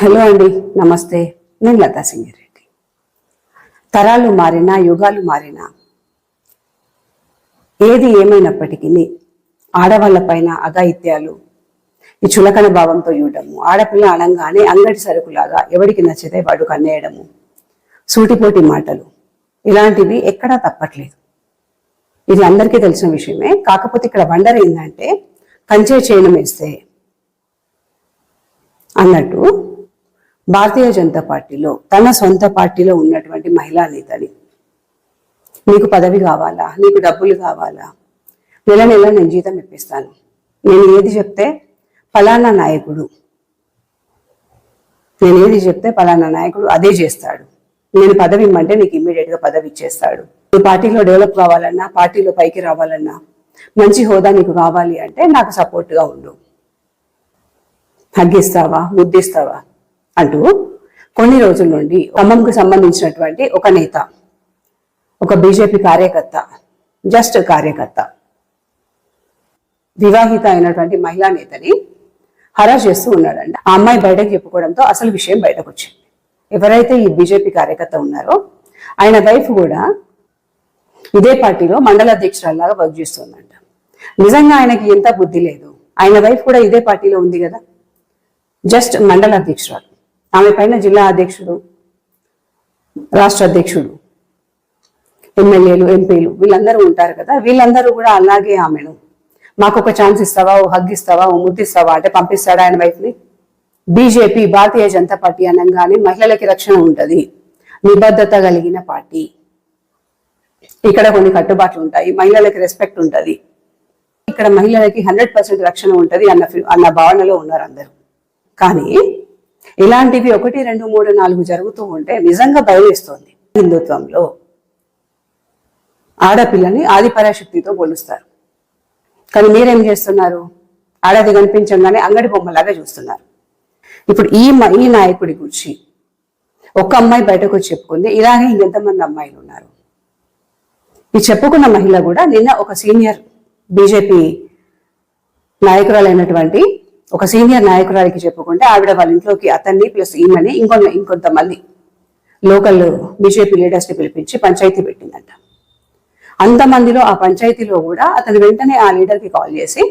Hello అండి నమస్తే. నేను లతా సింగిరెడ్డి. తరాలు మారినా యుగాలు మారినా ఏది ఏమైనప్పటికీ ఆడవాళ్ళ పైన అఘాయిత్యాలు ఈ చులకన భావంతో ఇవ్వడము ఆడపిల్ల అనగానే అంగడి సరుకులాగా ఎవడికి నచ్చితే వాడు కన్నేయడము సూటిపోటి మాటలు ఇలాంటివి ఎక్కడా తప్పట్లేదు. ఇది అందరికీ తెలిసిన విషయమే. కాకపోతే ఇక్కడ వండర్ ఏంటంటే కంచే చేయడం వేస్తే అన్నట్టు భారతీయ జనతా పార్టీలో తన సొంత పార్టీలో ఉన్నటువంటి మహిళా నేతని. నీకు పదవి కావాలా? నీకు డబ్బులు కావాలా? నెల నెల నేను జీతం ఇప్పిస్తాను. నేను ఏది చెప్తే ఫలానా నాయకుడు. నేను ఏది చెప్తే ఫలానా నాయకుడు అదే చేస్తాడు. నేను పదవి ఇమ్మంటే నీకు ఇమ్మీడియట్గా పదవి ఇచ్చేస్తాడు. నువ్వు పార్టీలో డెవలప్ కావాలన్నా పార్టీలో పైకి రావాలన్నా మంచి హోదా నీకు కావాలి అంటే నాకు సపోర్ట్గా ఉండు. హగ్గిస్తావా ముద్దిస్తావా? అంటూ కొన్ని రోజుల నుండి ఖమ్మంకు సంబంధించినటువంటి ఒక నేత ఒక బీజేపీ కార్యకర్త జస్ట్ కార్యకర్త వివాహిత అయినటువంటి మహిళా నేతని హరాజ్ చేస్తూ ఉన్నాడంట. ఆ అమ్మాయి బయటకు చెప్పుకోవడంతో అసలు విషయం బయటకు వచ్చింది ఎవరైతే ఈ బీజేపీ కార్యకర్త ఉన్నారో ఆయన వైఫ్ కూడా ఇదే పార్టీలో మండల అధ్యక్షురాల్లాగా వర్క్ చేస్తుందంట. నిజంగా ఆయనకి ఎంత బుద్ధి లేదు. ఆయన వైఫ్ కూడా ఇదే పార్టీలో ఉంది కదా. జస్ట్ మండల అధ్యక్షురాలు. ఆమె పైన జిల్లా అధ్యక్షుడు రాష్ట్ర అధ్యక్షుడు ఎమ్మెల్యేలు ఎంపీలు వీళ్ళందరూ ఉంటారు కదా. వీళ్ళందరూ కూడా అలాగే ఆమెను. మాకు ఒక ఛాన్స్ ఇస్తావా? ఓ హగ్ ఇస్తావా? ఓ ముద్దిస్తావా అంటే పంపిస్తాడా ఆయన వైఫ్ని? బీజేపీ భారతీయ జనతా పార్టీ అనగానే మహిళలకి రక్షణ ఉంటుంది. నిబద్ధత కలిగిన పార్టీ. ఇక్కడ కొన్ని కట్టుబాట్లు ఉంటాయి. మహిళలకి రెస్పెక్ట్ ఉంటుంది. ఇక్కడ మహిళలకి హండ్రెడ్ పర్సెంట్ రక్షణ ఉంటుంది అన్న అన్న భావనలో ఉన్నారు అందరూ. కానీ ఇలాంటివి ఒకటి రెండు మూడు నాలుగు జరుగుతూ ఉంటే నిజంగా భయమేస్తోంది హిందుత్వంలో ఆడపిల్లని ఆదిపరాశక్తితో పోలుస్తారు. కానీ మీరేం చేస్తున్నారు? ఆడది కనిపించగానే అంగడి బొమ్మలాగా చూస్తున్నారు. ఇప్పుడు ఈ ఈ నాయకుడి గురించి ఒక అమ్మాయి బయటకు వచ్చి చెప్పుకుంది ఇలాగే ఇంకెంతమంది అమ్మాయిలు ఉన్నారు? ఈ చెప్పుకున్న మహిళ కూడా నిన్న ఒక సీనియర్ బీజేపీ నాయకురాలైనటువంటి ఒక సీనియర్ నాయకురాలికి చెప్పుకుంటే ఆవిడ వాళ్ళ ఇంట్లోకి అతన్ని ప్లస్ ఈమెని ఇంకొ ఇంకొంతమంది లోకల్ బీజేపీ లీడర్స్ని పిలిపించి పంచాయతీ పెట్టిందంట. అంతమందిలో ఆ పంచాయతీలో కూడా అతను వెంటనే ఆ లీడర్కి కాల్ చేసి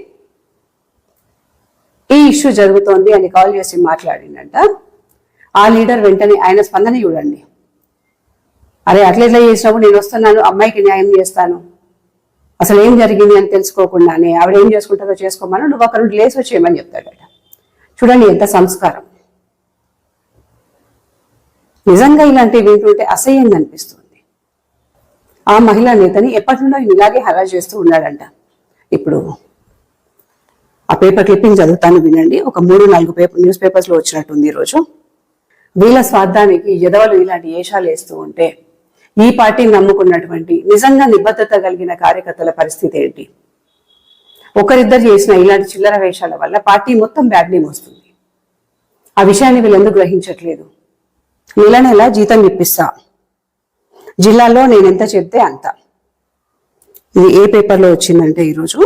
ఈ ఇష్యూ జరుగుతోంది అని కాల్ చేసి మాట్లాడిందంట. ఆ లీడర్ వెంటనే ఆయన స్పందన చూడండి. అరే అట్లా ఇట్లా చేసినప్పుడు నేను వస్తున్నాను అమ్మాయికి న్యాయం చేస్తాను. అసలు ఏం జరిగింది అని తెలుసుకోకుండానే ఆవిడ ఏం చేసుకుంటారో చేసుకోమని నువ్వు అక్కడ నుండి వచ్చేయమని చెప్తాడట చూడండి ఎంత సంస్కారం. నిజంగా ఇలాంటివి వింటుంటే అసహ్యంగా అనిపిస్తుంది. ఆ మహిళా నేతని ఎప్పటి నుండో ఇలాగే హరా చేస్తూ ఉన్నాడంట. ఇప్పుడు ఆ పేపర్ క్లిప్పింగ్ చదువుతాను వినండి. ఒక మూడు నాలుగు పేపర్ న్యూస్ పేపర్స్లో వచ్చినట్టుంది ఈరోజు. వీళ్ళ స్వార్థానికి ఎదవలు ఇలాంటి ఏషాలు వేస్తూ ఉంటే ఈ పార్టీని నమ్ముకున్నటువంటి నిజంగా నిబద్ధత కలిగిన కార్యకర్తల పరిస్థితి ఏంటి? ఒకరిద్దరు చేసిన ఇలాంటి చిల్లర వేషాల వల్ల పార్టీ మొత్తం బ్యాడ్ నేమ్ వస్తుంది. ఆ విషయాన్ని వీళ్ళెందుకు గ్రహించట్లేదు? నెల నెల జీతం ఇప్పిస్తా? జిల్లాలో నేను ఎంత చెప్తే అంత. ఇది ఏ పేపర్లో వచ్చిందంటే ఈరోజు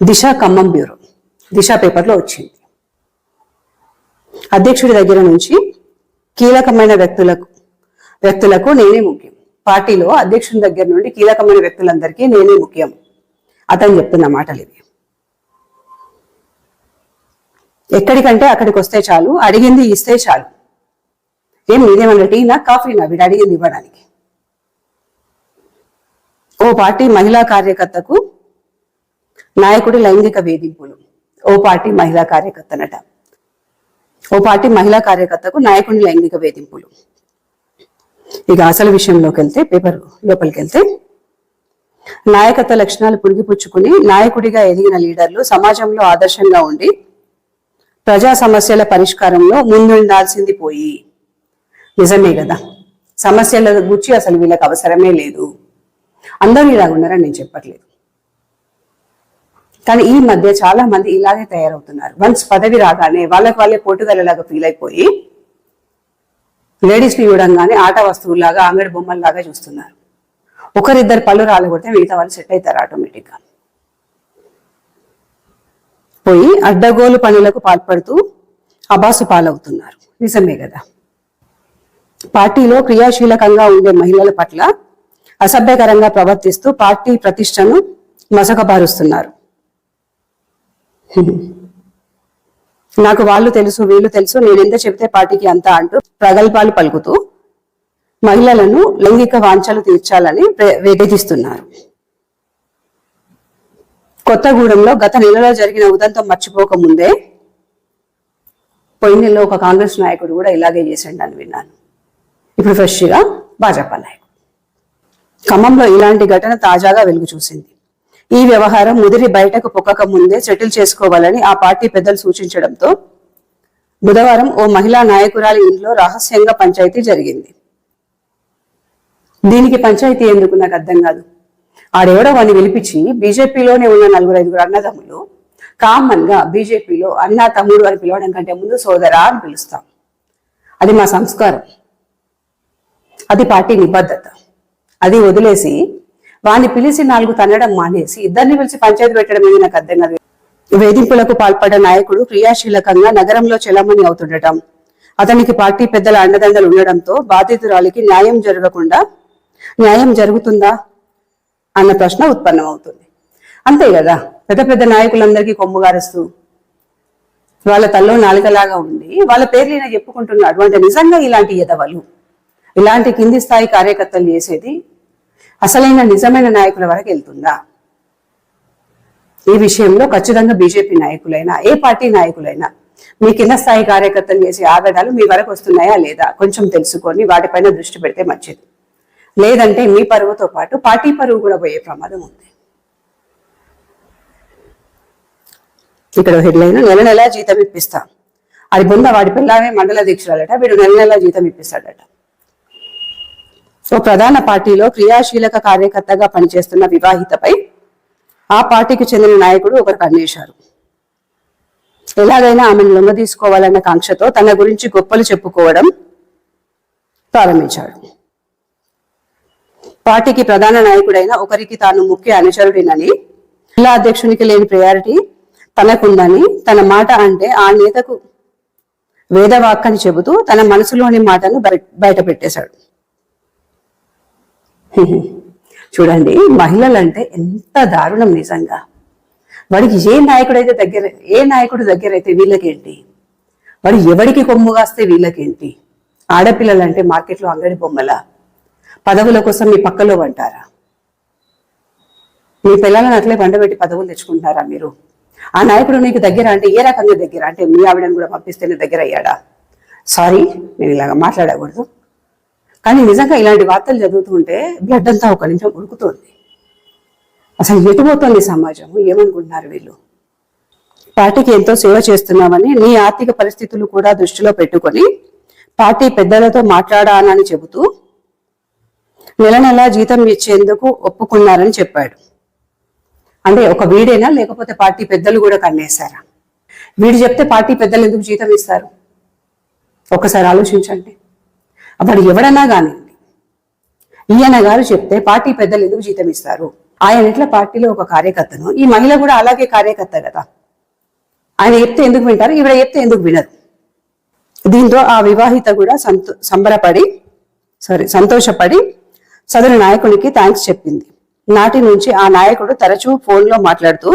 దిశ ఖమ్మం బ్యూరో దిశ పేపర్లో వచ్చింది. అధ్యక్షుడి దగ్గర నుంచి కీలకమైన వ్యక్తులకు వ్యక్తులకు నేనే ముఖ్యం. పార్టీలో అధ్యక్షుడి దగ్గర నుండి కీలకమైన వ్యక్తులందరికీ నేనే ముఖ్యం. అతను చెప్తున్న మాటలు ఇవి. ఎక్కడికంటే అక్కడికి వస్తే చాలు అడిగింది ఇస్తే చాలు. ఏం మీదేమన్నా కాఫీ నా వీడు అడిగింది ఇవ్వడానికి. ఓ పార్టీ మహిళా కార్యకర్తకు నాయకుడి లైంగిక వేధింపులు. ఓ పార్టీ మహిళా కార్యకర్తనట. ఓ పార్టీ మహిళా కార్యకర్తకు నాయకుడి లైంగిక వేధింపులు. ఇక అసలు విషయంలోకి వెళ్తే పేపర్ లోపలికి వెళ్తే నాయకత్వ లక్షణాలు పురిగిపుచ్చుకుని నాయకుడిగా ఎదిగిన లీడర్లు సమాజంలో ఆదర్శంగా ఉండి ప్రజా సమస్యల పరిష్కారంలో ముందుండాల్సింది పోయి. నిజమే కదా. సమస్యల గురించి అసలు వీళ్ళకి అవసరమే లేదు. అందరూ ఇలాగున్నారని నేను చెప్పట్లేదు. కానీ ఈ మధ్య చాలా మంది ఇలాగే తయారవుతున్నారు. వన్స్ పదవి రాగానే వాళ్ళకి వాళ్ళే పోటుదలలాగా ఫీల్ అయిపోయి లేడీస్ని చూడంగానే ఆట వస్తువులాగా ఆమెడు బొమ్మల్లాగా చూస్తున్నారు. ఒకరిద్దరు పళ్ళు రాలగొడితే మిగతా వాళ్ళు సెట్ అవుతారు ఆటోమేటిక్గా. పోయి అడ్డగోలు పనులకు పాల్పడుతూ అబాసు పాలవుతున్నారు. నిజమే కదా? పార్టీలో క్రియాశీలకంగా ఉండే మహిళల పట్ల అసభ్యకరంగా ప్రవర్తిస్తూ పార్టీ ప్రతిష్టను మసకబారుస్తున్నారు. నాకు వాళ్ళు తెలుసు వీళ్ళు తెలుసు నేను ఎంత చెబితే పార్టీకి అంత అంటూ ప్రగల్భాలు పలుకుతూ మహిళలను లైంగిక వాంఛలు తీర్చాలని ప్రే- వేధిస్తున్నారు కొత్తగూడెంలో గత నెలలో జరిగిన ఉదంతం మర్చిపోక ముందే పోయిన నెలలో ఒక కాంగ్రెస్ నాయకుడు కూడా ఇలాగే చేశాడు అని విన్నాను. ఇప్పుడు ఫ్రెష్గా భాజపా నాయకుడు. ఖమ్మంలో ఇలాంటి ఘటన తాజాగా వెలుగు చూసింది. ఈ వ్యవహారం ముదిరి బయటకు పొక్కక ముందే సెటిల్ చేసుకోవాలని ఆ పార్టీ పెద్దలు సూచించడంతో బుధవారం ఓ మహిళా నాయకురాలి ఇంట్లో రహస్యంగా పంచాయతీ జరిగింది. దీనికి పంచాయతీ ఎందుకు నాకు అర్థం కాదు. ఆడెవడో వాడిని పిలిపించి బీజేపీలోనే ఉన్న నలుగురు ఐదుగురు అన్నదమ్ములు కామన్గా బీజేపీలో అన్న తమ్ముడు అని పిలవడం కంటే ముందు సోదరా అని పిలుస్తాం. అది మా సంస్కారం. అది పార్టీ నిబద్ధత. అది వదిలేసి వాడిని పిలిచి నాలుగు తన్నడం మానేసి ఇద్దరిని పిలిచి పంచాయతీ పెట్టడం ఏది నాకు అర్థం కాదు. వేధింపులకు పాల్పడ్డ నాయకుడు క్రియాశీలకంగా నగరంలో చెలమణి అవుతుండటం అతనికి పార్టీ పెద్దల అండదండలు ఉండడంతో బాధితురాలికి న్యాయం జరగకుండా న్యాయం జరుగుతుందా అన్న ప్రశ్న ఉత్పన్నమవుతుంది. అంతే కదా పెద్ద పెద్ద నాయకులందరికీ కొమ్ముగారుస్తూ వాళ్ళ తల్లో నాలుగలాగా ఉండి వాళ్ళ పేర్లు ఈయన చెప్పుకుంటున్నాడు. అంటే నిజంగా ఇలాంటి ఎదవలు ఇలాంటి కింది స్థాయి కార్యకర్తలు చేసేది అసలైన నిజమైన నాయకుల వరకు వెళ్తుందా? ఈ విషయంలో ఖచ్చితంగా బీజేపీ నాయకులైనా ఏ పార్టీ నాయకులైనా మీ కింద స్థాయి కార్యకర్తలు చేసే ఆగడాలు మీ వరకు వస్తున్నాయా లేదా కొంచెం తెలుసుకొని వాటిపైన దృష్టి పెడితే మంచిది. లేదంటే మీ పరువుతో పాటు పార్టీ పరువు కూడా పోయే ప్రమాదం ఉంది. ఇక్కడ హెడ్లైన్ నెల నెలా జీతం ఇప్పిస్తా. అది బొంద వాడి పిల్లమే మండల దీక్షలట వీడు నెల నెలా జీతం ఇప్పిస్తాడట. ఓ ప్రధాన పార్టీలో క్రియాశీలక కార్యకర్తగా పనిచేస్తున్న వివాహితపై ఆ పార్టీకి చెందిన నాయకుడు ఒకరు కన్నేశారు. ఎలాగైనా ఆమెను లొంగ తీసుకోవాలన్న కాంక్షతో తన గురించి గొప్పలు చెప్పుకోవడం ప్రారంభించాడు. పార్టీకి ప్రధాన నాయకుడైన ఒకరికి తాను ముఖ్య అనుచరుడినని జిల్లా అధ్యక్షునికి లేని ప్రయారిటీ తనకుందని తన మాట అంటే ఆ నేతకు వేదవాక్కని చెబుతూ తన మనసులోని మాటను బయట పెట్టేశాడు చూడండి మహిళలంటే ఎంత దారుణం నిజంగా. వాడికి ఏ నాయకుడైతే దగ్గర ఏ నాయకుడు దగ్గర అయితే వీళ్ళకేంటి? వాడు ఎవడికి కొమ్ము కాస్తే వీళ్ళకేంటి? ఆడపిల్లలంటే మార్కెట్లో అంగడి బొమ్మల. పదవుల కోసం మీ పక్కలో అంటారా మీ పిల్లలను అట్లే పండబెట్టి పదవులు తెచ్చుకుంటారా మీరు? ఆ నాయకుడు నీకు దగ్గర అంటే ఏ రకంగా దగ్గర? అంటే మీ ఆవిడని కూడా పంపిస్తేనే దగ్గర అయ్యాడా సారీ నేను ఇలాగ మాట్లాడకూడదు. కానీ నిజంగా ఇలాంటి వార్తలు చదువుతుంటే బ్లడ్ అంతా ఒక నిమిషం ఉడుకుతోంది. అసలు ఎటుపోతుంది సమాజం? ఏమనుకుంటున్నారు వీళ్ళు? పార్టీకి ఎంతో సేవ చేస్తున్నామని నీ ఆర్థిక పరిస్థితులు కూడా దృష్టిలో పెట్టుకొని పార్టీ పెద్దలతో మాట్లాడానని చెబుతూ నెల నెలా జీతం ఇచ్చేందుకు ఒప్పుకున్నారని చెప్పాడు. అంటే ఒక వీడేనా? లేకపోతే పార్టీ పెద్దలు కూడా కన్నేశారా? వీడు చెప్తే పార్టీ పెద్దలు ఎందుకు జీతం ఇస్తారు? ఒక్కసారి ఆలోచించండి. వాడు ఎవడన్నా కానివ్వండి ఈయన గారు చెప్తే పార్టీ పెద్దలు ఎందుకు జీతం ఇస్తారు? ఆయన ఇట్లా పార్టీలో ఒక కార్యకర్తను? ఈ మహిళ కూడా అలాగే కార్యకర్త కదా. ఆయన చెప్తే ఎందుకు వింటారు? ఈవిడ చెప్తే ఎందుకు వినరు? దీంతో ఆ వివాహిత కూడా సంతో సంబరపడి సారీ సంతోషపడి సదరు నాయకునికి థ్యాంక్స్ చెప్పింది. నాటి నుంచి ఆ నాయకుడు తరచూ ఫోన్లో మాట్లాడుతూ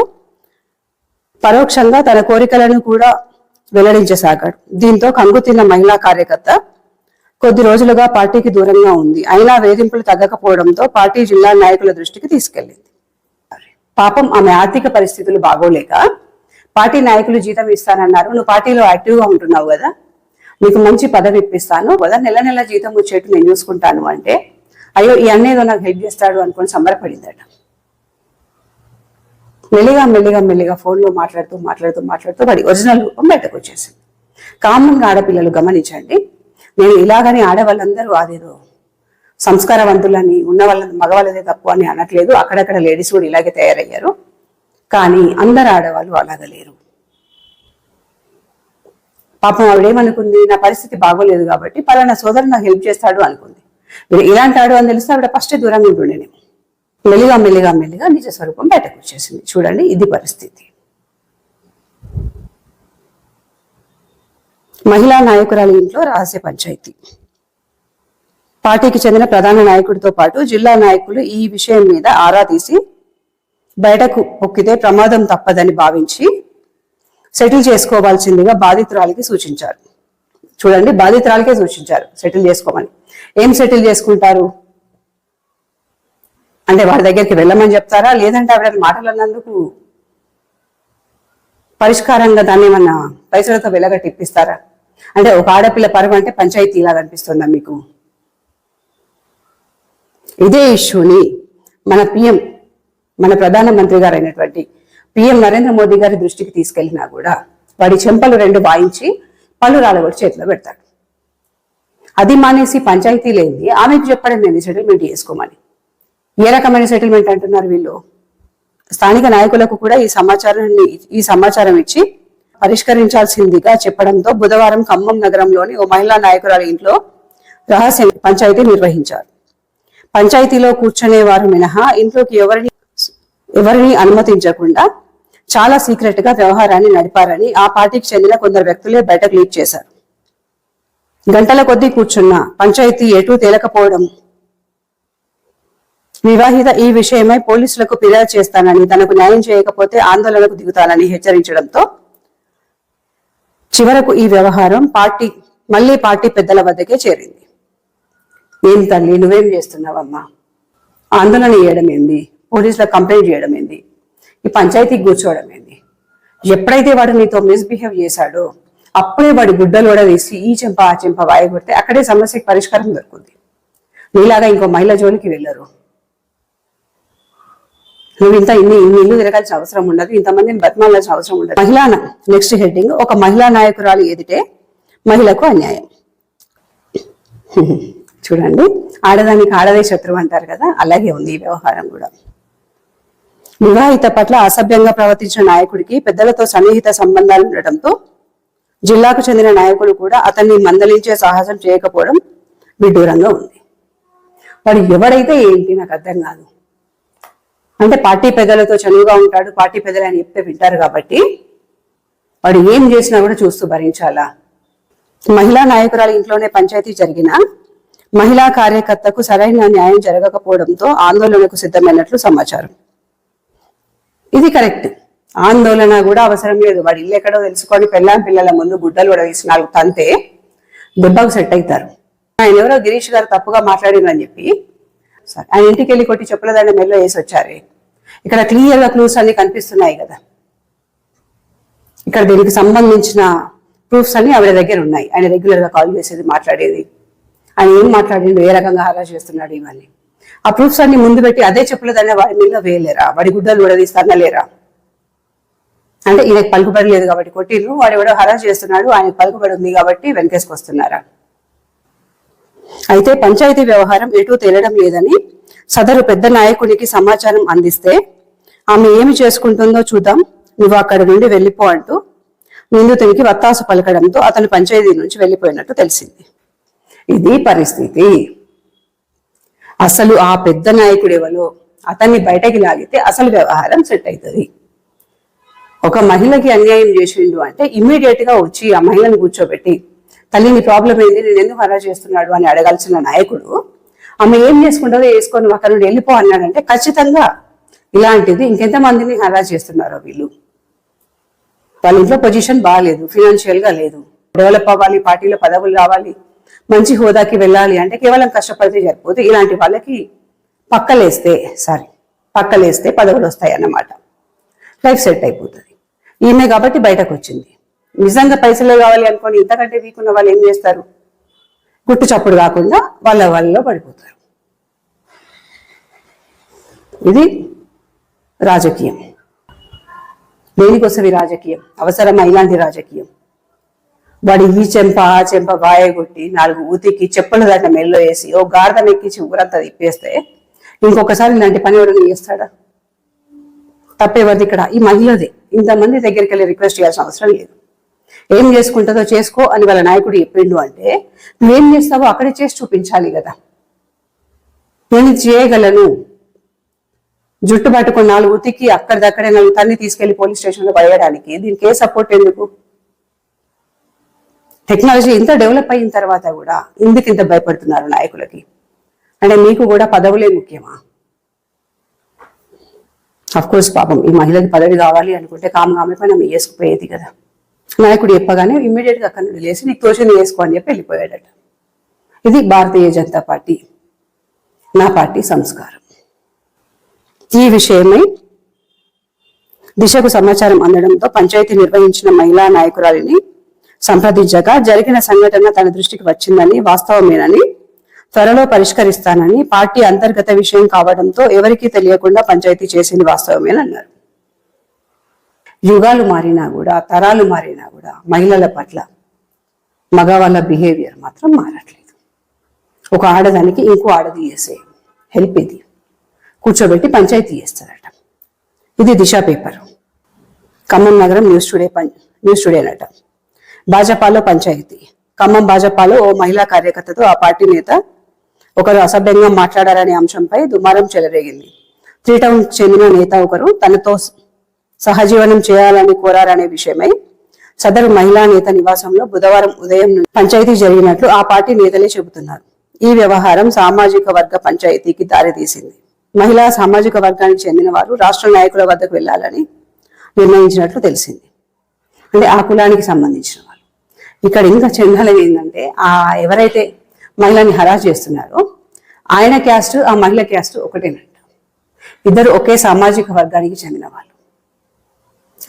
పరోక్షంగా తన కోరికలను కూడా వెల్లడించసాగాడు. దీంతో కంగుతిన్న మహిళా కార్యకర్త కొద్ది రోజులుగా పార్టీకి దూరంగా ఉంది. అయినా వేధింపులు తగ్గకపోవడంతో పార్టీ జిల్లా నాయకుల దృష్టికి తీసుకెళ్ళింది పాపం ఆమె ఆర్థిక పరిస్థితులు బాగోలేక పార్టీ నాయకులు జీతం ఇస్తానన్నారు. నువ్వు పార్టీలో యాక్టివ్గా ఉంటున్నావు కదా. నీకు మంచి పదవి ఇప్పిస్తాను కదా. నెల నెల జీతం వచ్చేట్టు నేను చూసుకుంటాను అంటే అయ్యో ఈ అన్నేదో నాకు హెల్ప్ చేస్తాడు అనుకుని సంబరపడిందట. మెల్లిగా మెల్లిగా మెల్లిగా ఫోన్లో మాట్లాడుతూ మాట్లాడుతూ మాట్లాడుతూ వాడి ఒరిజినల్ రూపం బయటకు వచ్చేసింది. కామన్గా ఆడపిల్లలు గమనించండి. నేను ఇలాగని ఆడవాళ్ళందరూ అదేదో సంస్కారవంతులని ఉన్న వాళ్ళ మగవాళ్ళదే తప్పు అని అనట్లేదు. అక్కడక్కడ లేడీస్ కూడా ఇలాగే తయారయ్యారు. కానీ అందరు ఆడవాళ్ళు అలాగ లేరు. పాపం ఆవిడేమనుకుంది? నా పరిస్థితి బాగోలేదు కాబట్టి పలానా సోదరు నాకు హెల్ప్ చేస్తాడు అనుకుంది. మీరు ఇలాంటి ఆడు అని తెలిస్తే ఆవిడ ఫస్ట్ దూరంగా ఉంటుండేనేమో. మెల్లిగా మెల్లిగా మెల్లిగా నిజ స్వరూపం బయటకు వచ్చేసింది. చూడండి ఇది పరిస్థితి. మహిళా నాయకురాల ఇంట్లో రహస్య పంచాయతీ. పార్టీకి చెందిన ప్రధాన నాయకుడితో పాటు జిల్లా నాయకులు ఈ విషయం మీద ఆరా తీసి బయటకు పొక్కితే ప్రమాదం తప్పదని భావించి సెటిల్ చేసుకోవాల్సిందిగా బాధితురాలికి సూచించారు. చూడండి బాధితురాలికే సూచించారు సెటిల్ చేసుకోమని. ఏం సెటిల్ చేసుకుంటారు? అంటే వారి దగ్గరికి వెళ్ళమని చెప్తారా? లేదంటే ఆవిడ మాటలు అన్నందుకు పరిష్కారంగా దాన్ని ఏమన్నా పైసలతో వెళ్ళగట్టి ఇప్పిస్తారా అంటే ఒక ఆడపిల్ల పరువు అంటే పంచాయతీ లాగా అనిపిస్తుందా మీకు? ఇదే ఇష్యూని మన పిఎం మన ప్రధానమంత్రి గారు అయినటువంటి పిఎం నరేంద్ర మోదీ గారి దృష్టికి తీసుకెళ్ళినా కూడా వాడి చెంపలు రెండు వాయించి పళ్ళు రాలగొట్టి చేతిలో పెడతాడు. అది మానేసి పంచాయతీ లేని ఆమెకు చెప్పడం నేను సెటిల్మెంట్ చేసుకోమని. ఏ రకమైన సెటిల్మెంట్ అంటున్నారు వీళ్ళు? స్థానిక నాయకులకు కూడా ఈ సమాచారాన్ని ఈ సమాచారం ఇచ్చి పరిష్కరించాల్సిందిగా చెప్పడంతో బుధవారం ఖమ్మం నగరంలోని ఓ మహిళా నాయకురాల ఇంట్లో రహస్య పంచాయతీ నిర్వహించారు. పంచాయతీలో కూర్చునే వారు మినహా ఇంట్లోకి ఎవరిని ఎవరిని అనుమతించకుండా చాలా సీక్రెట్గా వ్యవహారాన్ని నడిపారని ఆ పార్టీకి చెందిన కొందరు వ్యక్తులే బయటకు లీక్ చేశారు. గంటల కొద్దీ కూర్చున్న పంచాయతీ ఎటూ తేలకపోవడం వివాహిత ఈ విషయమై పోలీసులకు ఫిర్యాదు చేస్తానని తనకు న్యాయం చేయకపోతే ఆందోళనకు దిగుతానని హెచ్చరించడంతో చివరకు ఈ వ్యవహారం పార్టీ మళ్ళీ పార్టీ పెద్దల వద్దకే చేరింది. ఏం తల్లి నువ్వేం చేస్తున్నావమ్మా? ఆందోళన చేయడం ఏంది? పోలీసులకు కంప్లైంట్ చేయడం ఏంది? ఈ పంచాయతీకి కూర్చోవడం ఏంది? ఎప్పుడైతే వాడు నీతో మిస్బిహేవ్ చేశాడో అప్పుడే వాడి గుడ్డలు కూడా తీసి ఈ చెంప ఆ చెంప వాయగొడితే అక్కడే సమస్యకి పరిష్కారం దొరుకుతుంది నీలాగా ఇంకో మహిళ జోలికి వెళ్ళరు. నువ్వు ఇంత ఇన్ని ఇన్ని ఇల్లు తిరగాల్సిన అవసరం ఉండదు ఇంతమందిని బతిమాలాల్సిన అవసరం ఉండదు. మహిళా నెక్స్ట్ హెడ్డింగ్ ఒక మహిళా నాయకురాలు ఎదిటే మహిళకు అన్యాయం. చూడండి ఆడదానికి ఆడదే శత్రువు అంటారు కదా అలాగే ఉంది ఈ వ్యవహారం కూడా. వివాహిత పట్ల అసభ్యంగా ప్రవర్తించిన నాయకుడికి పెద్దలతో సన్నిహిత సంబంధాలు ఉండటంతో జిల్లాకు చెందిన నాయకులు కూడా అతన్ని మందలించే సాహసం చేయకపోవడం విడ్డూరంగా ఉంది. వాడు ఎవడైతే ఏంటి నాకు అర్థం కాదు. అంటే పార్టీ పెద్దలతో చనువుగా ఉంటాడు పార్టీ పెద్దలు అని చెప్తే వింటారు కాబట్టి. వాడు ఏం చేసినా కూడా చూస్తూ భరించాలా? మహిళా నాయకురాల ఇంట్లోనే పంచాయతీ జరిగిన మహిళా కార్యకర్తకు సరైన న్యాయం జరగకపోవడంతో ఆందోళనకు సిద్ధమైనట్లు సమాచారం. ఇది కరెక్ట్. ఆందోళన కూడా అవసరం లేదు. వాడు ఇల్లు ఎక్కడో తెలుసుకొని పెళ్ళాం పిల్లల ముందు గుడ్డలు కూడా వేసి నాలుగు తంతే దెబ్బకు సెట్ అవుతారు. ఆయన ఎవరో గిరీష్ గారు తప్పుగా మాట్లాడిందని చెప్పి సరే ఆయన ఇంటికి వెళ్ళి కొట్టి చెప్పుల దాన్ని మెల్లో వేసి వచ్చారే. ఇక్కడ క్లియర్గా క్లూస్ అన్ని కనిపిస్తున్నాయి కదా. ఇక్కడ దీనికి సంబంధించిన ప్రూఫ్స్ అన్ని ఆవిడ దగ్గర ఉన్నాయి. ఆయన రెగ్యులర్గా కాల్ చేసేది మాట్లాడేది. ఆయన ఏం మాట్లాడిండు ఏ రకంగా హారా చేస్తున్నాడు ఇవన్నీ. ఆ ప్రూఫ్స్ అన్ని ముందు పెట్టి అదే చెప్పులదన్న వాడి మీద వేయలేరా? వాడి గుడ్డలు కూడా తీస్తానా లేరా అంటే ఈయనకు పలుకుబడి లేదు కాబట్టి కొట్టిర్రు. వాడు ఎవడో హరాజ్ చేస్తున్నాడు ఆయనకు పలుకుబడి ఉంది కాబట్టి వెనకేసుకొస్తున్నారా? అయితే పంచాయతీ వ్యవహారం ఎటూ తేలడం లేదని సదరు పెద్ద నాయకునికి సమాచారం అందిస్తే ఆమె ఏమి చేసుకుంటుందో చూద్దాం. నువ్వు అక్కడి నుండి వెళ్ళిపో అంటూ నిందితునికి వత్తాసు పలకడంతో అతను పంచాయతీ నుంచి వెళ్ళిపోయినట్టు తెలిసింది. ఇది పరిస్థితి. అసలు ఆ పెద్ద నాయకుడు ఎవరో అతన్ని బయటకి లాగితే అసలు వ్యవహారం సెట్ అవుతుంది. ఒక మహిళకి అన్యాయం చేసిండు అంటే ఇమ్మీడియట్గా వచ్చి ఆ మహిళను కూర్చోబెట్టి తల్లిని ప్రాబ్లం ఏంది? నేను ఎందుకు అలా చేస్తున్నాడు అని అడగాల్సిన నాయకుడు ఆమె ఏం చేసుకుంటుందో వేసుకొని అక్కడ నుండి వెళ్ళిపో అన్నాడంటే ఖచ్చితంగా ఇలాంటిది ఇంకెంత మందిని చేస్తున్నారో వీళ్ళు. వాళ్ళ ఇంట్లో పొజిషన్ బాగాలేదు ఫినాన్షియల్గా లేదు. డెవలప్ అవ్వాలి పార్టీలో పదవులు రావాలి మంచి హోదాకి వెళ్ళాలి అంటే కేవలం కష్టపడితే సరిపోతే ఇలాంటి వాళ్ళకి పక్కలేస్తే సారీ పక్కలేస్తే పదవులు వస్తాయి అన్నమాట లైఫ్ సెట్ అయిపోతుంది. ఈమె కాబట్టి బయటకు వచ్చింది నిజంగా పైసలే కావాలి అనుకొని ఇంతకంటే వీకున్న వాళ్ళు ఏం చేస్తారు? గుట్టు చప్పుడు కాకుండా వాళ్ళ వాళ్ళలో పడిపోతారు. ఇది రాజకీయం. దేనికోసం ఈ రాజకీయం? అవసరమా ఇలాంటి రాజకీయం? వాడి ఈ చెంప ఆ చెంప బాయ కొట్టి నాలుగు ఊతికి చెప్పుల దాకా మెల్లో వేసి ఓ గాడిద ఎక్కించి ఊరంతా తిప్పేస్తే ఇంకొకసారి ఇలాంటి పని ఎవరైనా చేస్తాడా? తప్పేవద్దు ఇక్కడ. ఈ మహిళదే. ఇంతమంది దగ్గరికి వెళ్ళి రిక్వెస్ట్ చేయాల్సిన అవసరం లేదు. ఏం చేసుకుంటుందో చేసుకో అని వాళ్ళ నాయకుడు చెప్పిండు అంటే నువ్వేం చేస్తావో అక్కడే చేసి చూపించాలి కదా. నేను చేయగలను. జుట్టు పట్టుకుని నాలుగు ఉతికి అక్కడిదక్కడే నన్ను తన్ని తీసుకెళ్ళి పోలీస్ స్టేషన్లో పడేయడానికి దీనికి ఏ సపోర్ట్ ఎందుకు? టెక్నాలజీ ఇంత డెవలప్ అయిన తర్వాత కూడా ఎందుకు ఇంత భయపడుతున్నారు నాయకులకి? అంటే మీకు కూడా పదవులే ముఖ్యమా? అఫ్ కోర్స్ పాపం ఈ మహిళకి పదవి కావాలి అనుకుంటే కామ ఆమె పైన ఆమె వేసుకుపోయేది కదా. నాయకుడు చెప్పగానే ఇమ్మీడియట్గా అక్కడ అక్కడి నుండి లేచి నీకు తోచింది వేసుకో అని చెప్పి వెళ్ళిపోయాడట. ఇది భారతీయ జనతా పార్టీ నా పార్టీ సంస్కారం. ఈ విషయమై దిశకు సమాచారం అందడంతో పంచాయతీ నిర్వహించిన మహిళా నాయకురాలిని సంప్రదించగా జరిగిన సంఘటన తన దృష్టికి వచ్చిందని వాస్తవమేనని త్వరలో పరిష్కరిస్తానని పార్టీ అంతర్గత విషయం కావడంతో ఎవరికీ తెలియకుండా పంచాయతీ చేసింది వాస్తవమేనన్నారు. యుగాలు మారినా కూడా తరాలు మారినా కూడా మహిళల పట్ల మగవాళ్ళ బిహేవియర్ మాత్రం మారట్లేదు. ఒక ఆడదానికి ఇంకో ఆడది చేసే హెల్ప్ ఇది. కూర్చోబెట్టి పంచాయతీ చేస్తారట. ఇది దిశ పేపర్. ఖమ్మం నగరం న్యూస్ టుడే పం న్యూస్ టుడే అనట. భాజపాలో పంచాయతీ. ఖమ్మం భాజపాలో ఓ మహిళా కార్యకర్తతో ఆ పార్టీ నేత ఒకరు అసభ్యంగా మాట్లాడారనే అంశంపై దుమారం చెలరేగింది. త్రీ టౌన్ చెందిన నేత ఒకరు తనతో సహజీవనం చేయాలని కోరారనే విషయమై సదరు మహిళా నేత నివాసంలో బుధవారం ఉదయం పంచాయతీ జరిగినట్లు ఆ పార్టీ నేతలే చెబుతున్నారు. ఈ వ్యవహారం సామాజిక వర్గ పంచాయతీకి దారితీసింది. మహిళా సామాజిక వర్గానికి చెందిన వారు రాష్ట్ర నాయకుల వద్దకు వెళ్ళాలని నిర్ణయించినట్లు తెలిసింది. అంటే ఆ కులానికి సంబంధించిన వాళ్ళు ఇక్కడ ఇంకా చెందాలని ఏంటంటే ఆ ఎవరైతే మహిళని హరాజ్ చేస్తున్నారో ఆయన క్యాస్ట్ ఆ మహిళ క్యాస్ట్ ఒకటేనంట. ఇద్దరు ఒకే సామాజిక వర్గానికి చెందిన వాళ్ళు.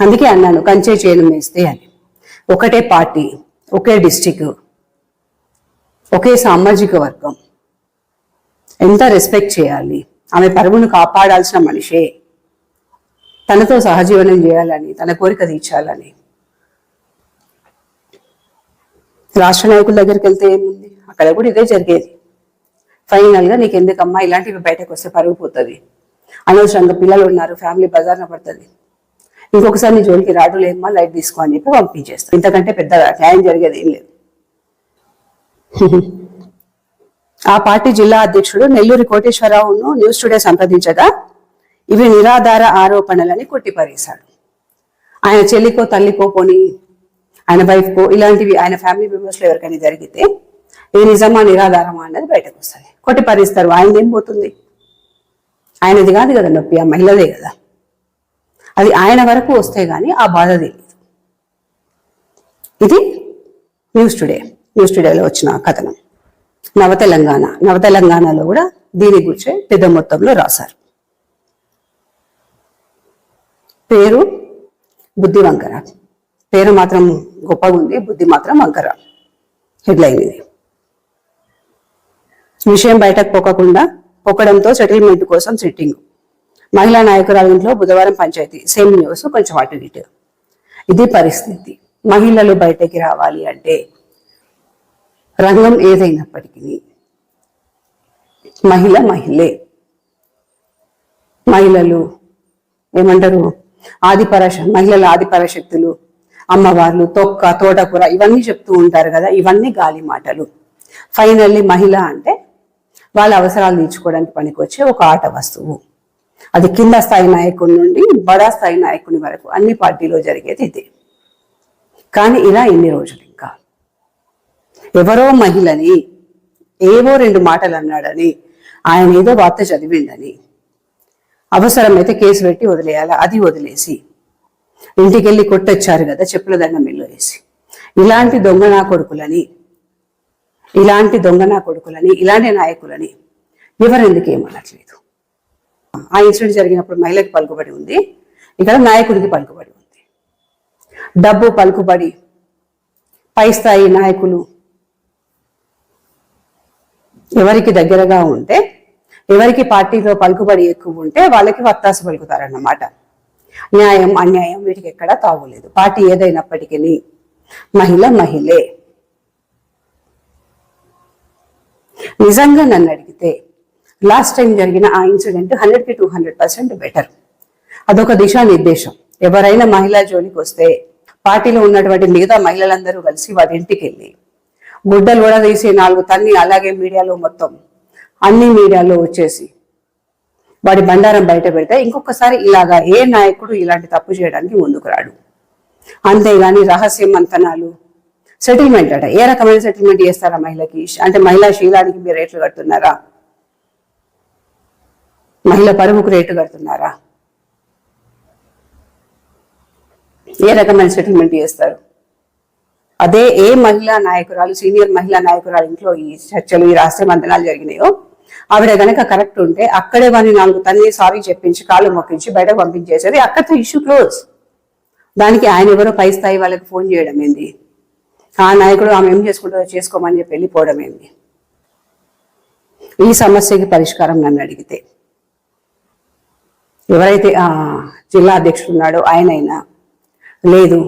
అందుకే అన్నాను కంచే చేను వేస్తే అని. ఒకటే పార్టీ ఒకే డిస్టిక్ ఒకే సామాజిక వర్గం. ఎంత రెస్పెక్ట్ చేయాలి? ఆమె పరువును కాపాడాల్సిన మనిషే. తనతో సహజీవనం చేయాలని తన కోరిక తీర్చాలని. రాష్ట్ర నాయకుల దగ్గరికి వెళ్తే ఏముంది? అక్కడ కూడా ఇదే జరిగేది. ఫైనల్గా నీకు ఎందుకమ్మా ఇలాంటివి బయటకు వస్తే పరుగు పోతుంది. అనవసరంగా పిల్లలు ఉన్నారు ఫ్యామిలీ బజార్న పడుతుంది. ఇంకొకసారి నీ జోలికి రాడు లేమ్మా లైట్ తీసుకో అని చెప్పి పంపించేస్తాను ఇంతకంటే పెద్ద న్యాయం జరిగేది ఏం లేదు. ఆ పార్టీ జిల్లా అధ్యక్షుడు నెల్లూరి కోటేశ్వరరావును న్యూస్ టుడే సంప్రదించగా ఇవి నిరాధార ఆరోపణలని కొట్టిపారేశాడు. ఆయన చెల్లికో తల్లికో పోని ఆయన వైఫ్కో ఇలాంటివి ఆయన ఫ్యామిలీ మెంబర్స్లో ఎవరికైనా జరిగితే ఇది నిజమా నిరాధారమా అన్నది బయటకు వస్తుంది. కొట్టిపారేస్తారు. ఆయనది ఏం పోతుంది? ఆయనది కాదు కదా నొప్పి ఆ మహిళదే కదా. అది ఆయన వరకు వస్తే కానీ ఆ బాధ తెలియదు ఇది న్యూస్ టుడే. న్యూస్ టుడేలో వచ్చిన కథనం. నవ తెలంగాణ నవ తెలంగాణలో కూడా దీని గురించే పెద్ద మొత్తంలో రాశారు. పేరు బుద్ధి వంకర పేరు మాత్రం గొప్పగా ఉంది బుద్ధి మాత్రం వంకర. హెడ్లైన్ ఇది. విషయం బయటకు పోకకుండా పొక్కడంతో సెటిల్మెంట్ కోసం సిట్టింగ్. మహిళా నాయకురాల ఇంట్లో బుధవారం పంచాయతీ సేమ్ న్యూస్ కొంచెం అటు ఇటు. ఇది పరిస్థితి. మహిళలు బయటకి రావాలి అంటే రంగం ఏదైనప్పటికీ మహిళ మహిళే. మహిళలు ఏమంటారు? ఆదిపరాశ మహిళల ఆదిపరాశక్తులు అమ్మవార్లు తొక్క తోటకూర ఇవన్నీ చెప్తూ ఉంటారు కదా ఇవన్నీ గాలి మాటలు. ఫైనల్లీ మహిళ అంటే వాళ్ళ అవసరాలు తీర్చుకోవడానికి పనికొచ్చే ఒక ఆట వస్తువు. అది కింద స్థాయి నాయకుడి నుండి బడా స్థాయి నాయకుని వరకు అన్ని పార్టీలో జరిగేది ఇదే. కానీ ఇలా ఎన్ని రోజులు ఇంకా? ఎవరో మహిళని ఏవో రెండు మాటలు అన్నాడని ఆయన ఏదో వార్త చదివిండని అవసరమైతే కేసు పెట్టి వదిలేయాలి? అది వదిలేసి ఇంటికి వెళ్ళి కొట్టొచ్చారు కదా చెప్పుల దండం మిల్లు వేసి. ఇలాంటి దొంగ నా కొడుకులని ఇలాంటి దొంగ నా కొడుకులని ఇలాంటి నాయకులని ఎవరెందుకు ఏమనట్లేదు? ఆ ఇన్సిడెంట్ జరిగినప్పుడు మహిళకి పలుకుబడి ఉంది ఇక్కడ నాయకుడికి పలుకుబడి ఉంది. డబ్బు పలుకుబడి పై స్థాయి నాయకులు ఎవరికి దగ్గరగా ఉంటే ఎవరికి పార్టీలో పలుకుబడి ఎక్కువ ఉంటే వాళ్ళకి వత్తాసు పలుకుతారన్నమాట. న్యాయం అన్యాయం వీటికి ఎక్కడా తావులేదు పార్టీ ఏదైనప్పటికీ మహిళ మహిళే. నిజంగా నన్ను అడిగితే లాస్ట్ టైం జరిగిన ఆ ఇన్సిడెంట్ హండ్రెడ్కి టూ హండ్రెడ్ పర్సెంట్ బెటర్. అదొక దిశానిర్దేశం. ఎవరైనా మహిళా జోలికి వస్తే పార్టీలో ఉన్నటువంటి మిగతా మహిళలందరూ కలిసి వారి ఇంటికి వెళ్ళి గుడ్డలు కూడా తీసి నాలుగు తన్ని అలాగే మీడియాలో మొత్తం అన్ని మీడియాలో వచ్చేసి వాడి బండారం బయట పెడితే ఇంకొకసారి ఇలాగా ఏ నాయకుడు ఇలాంటి తప్పు చేయడానికి ముందుకు రాడు. అంతేగాని రహస్య మంతనాలు సెటిల్మెంట్ అట. ఏ రకమైన సెటిల్మెంట్ చేస్తారా మహిళకి? అంటే మహిళా శీలానికి మీరు రేట్లు కడుతున్నారా? మహిళ పరువుకు రేటు కడుతున్నారా? ఏ రకమైన సెటిల్మెంట్ చేస్తారు? అదే ఏ మహిళా నాయకురాలు సీనియర్ మహిళా నాయకురాలు ఇంట్లో ఈ చర్చలు ఈ రాష్ట్ర మంతనాలు జరిగినాయో ఆవిడ గనక కరెక్ట్ ఉంటే అక్కడే వారిని నాలుగు తల్లి సారీ చెప్పించి కాళ్ళు మొక్కించి బయటకు పంపించేసేది అక్కడితో ఇష్యూ క్లోజ్ దానికి ఆయన ఎవరో పై స్థాయి వాళ్ళకి ఫోన్ చేయడం ఏంది? ఆ నాయకుడు ఆమె ఏం చేసుకుంటారో చేసుకోమని చెప్పి వెళ్ళిపోవడం ఏంది? ఈ సమస్యకి పరిష్కారం నన్ను అడిగితే. ఎవరైతే జిల్లా అధ్యక్షుడు ఉన్నాడో ఆయనైనా లేదు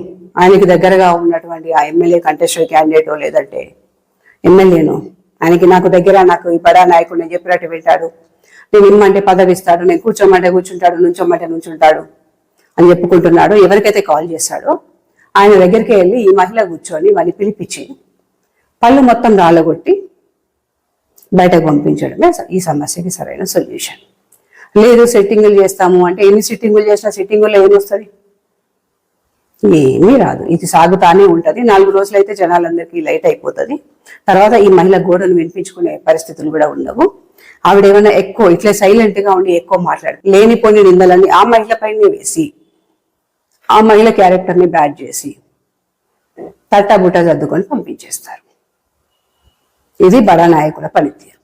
ఆయనకి దగ్గరగా ఉన్నటువంటి ఆ ఎమ్మెల్యే కంటెస్టెడ్ క్యాండిడేట్ లేదంటే ఎమ్మెల్యేను ఆయనకి నాకు దగ్గర నాకు ఈ బడా నాయకుడు నేను చెప్పినట్టు వింటాడు. నేను ఇమ్మంటే పదవి ఇస్తాడు నేను కూర్చోమంటే కూర్చుంటాడు నుంచోమంటే నుంచుంటాడు అని చెప్పుకుంటున్నాడు. ఎవరికైతే కాల్ చేశాడో ఆయన దగ్గరికి వెళ్ళి ఈ మహిళ కూర్చొని మళ్ళీ పిలిపించి పళ్ళు మొత్తం రాళ్ళగొట్టి బయటకు పంపించడమే ఈ సమస్యకి సరైన సొల్యూషన్. లేదు సెట్టింగులు చేస్తాము. అంటే ఎన్ని సిట్టింగులు చేసినా సిట్టింగుల్లో ఏమి వస్తుంది? ఏమీ రాదు. ఇది సాగుతానే ఉంటుంది. నాలుగు రోజులు అయితే జనాలందరికీ లైట్ అయిపోతుంది. తర్వాత ఈ మహిళ గోడను వినిపించుకునే పరిస్థితులు కూడా ఉండవు. ఆవిడ ఏమైనా ఎక్కువ ఇట్లా సైలెంట్గా ఉండి ఎక్కువ మాట్లాడు లేనిపోని నిందలన్నీ ఆ మహిళ పైన వేసి ఆ మహిళ క్యారెక్టర్ని బ్యాడ్ చేసి తట్టబుట్ట సర్దుకొని పంపించేస్తారు. ఇది బడా నాయకుల పనితీరు.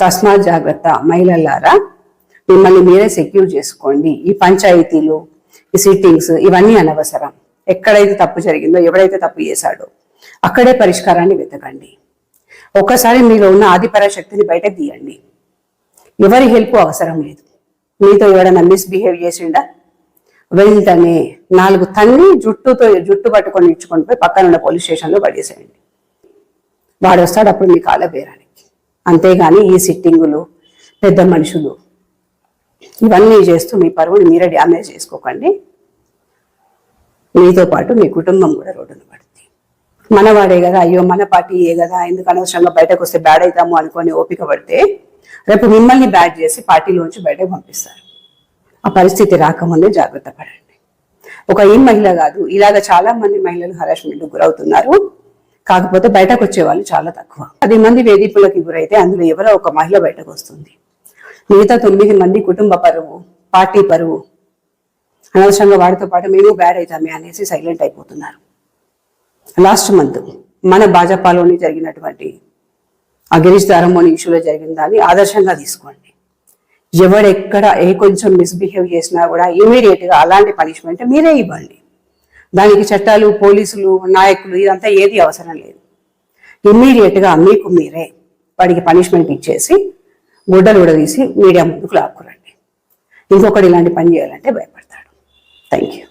తస్మాత్ జాగ్రత్త మహిళలారా మిమ్మల్ని మీరే సెక్యూర్ చేసుకోండి. ఈ పంచాయతీలు ఈ సిట్టింగ్స్ ఇవన్నీ అనవసరం. ఎక్కడైతే తప్పు జరిగిందో ఎవరైతే తప్పు చేశాడో అక్కడే పరిష్కారాన్ని వెతకండి. ఒక్కసారి మీలో ఉన్న ఆదిపర శక్తిని బయట తీయండి. ఎవరి హెల్ప్ అవసరం లేదు. మీతో ఎవడన్నా మిస్బిహేవ్ చేసిండా? వెంటనే నాలుగు తన్ని జుట్టుతో జుట్టు పట్టుకొని ఇచ్చుకొని పోయి పక్కన ఉన్న పోలీస్ స్టేషన్లో పడేసేయండి. వాడు వస్తాడు అప్పుడు మీ కాళ్ళ బేరానికి. అంతేగాని ఈ సిట్టింగులు పెద్ద మనుషులు. ఇవన్నీ చేస్తూ మీ పరువుని మీరే డ్యామేజ్ చేసుకోకండి. మీతో పాటు మీ కుటుంబం కూడా రోడ్డున పడుతుంది. మనవాడే కదా అయ్యో మన పార్టీయే కదా ఎందుకు అనవసరంగా బయటకు వస్తే బ్యాడ్ అవుతాము అనుకొని ఓపిక పడితే రేపు మిమ్మల్ని బ్యాడ్ చేసి పార్టీలోంచి బయటకు పంపిస్తారు. ఆ పరిస్థితి రాకముందే జాగ్రత్త పడండి. ఒక ఈ మహిళ కాదు ఇలాగ చాలా మంది మహిళలు హరాస్మెంట్ గురవుతున్నారు. కాకపోతే బయటకు వచ్చేవాళ్ళు చాలా తక్కువ. పది మంది వేధింపులకు గురైతే అందులో ఎవరో ఒక మహిళ బయటకు వస్తుంది మిగతా తొమ్మిది మంది కుటుంబ పరువు పార్టీ పరువు. అనవసరంగా వాడితో పాటు మేము బ్యాడ్ అవుతామే అనేసి సైలెంట్ అయిపోతున్నారు. లాస్ట్ మంత్ మన భాజపాలోని జరిగినటువంటి ఆ గిరీష్ దారమోని ఇష్యూలో జరిగిన దాన్ని ఆదర్శంగా తీసుకోండి. ఎవడెక్కడ ఏ కొంచెం మిస్బిహేవ్ చేసినా కూడా ఇమీడియట్గా అలాంటి పనిష్మెంట్ మీరే ఇవ్వండి. దానికి చట్టాలు పోలీసులు నాయకులు ఇదంతా ఏది అవసరం లేదు. ఇమ్మీడియట్గా మీకు మీరే వాడికి పనిష్మెంట్ ఇచ్చేసి గుడ్డలు ఉడదీసి మీడియా ముందుకు లాక్కురండి. ఇంకొకటి ఇలాంటి పని చేయాలంటే భయపడతాడు. Thank you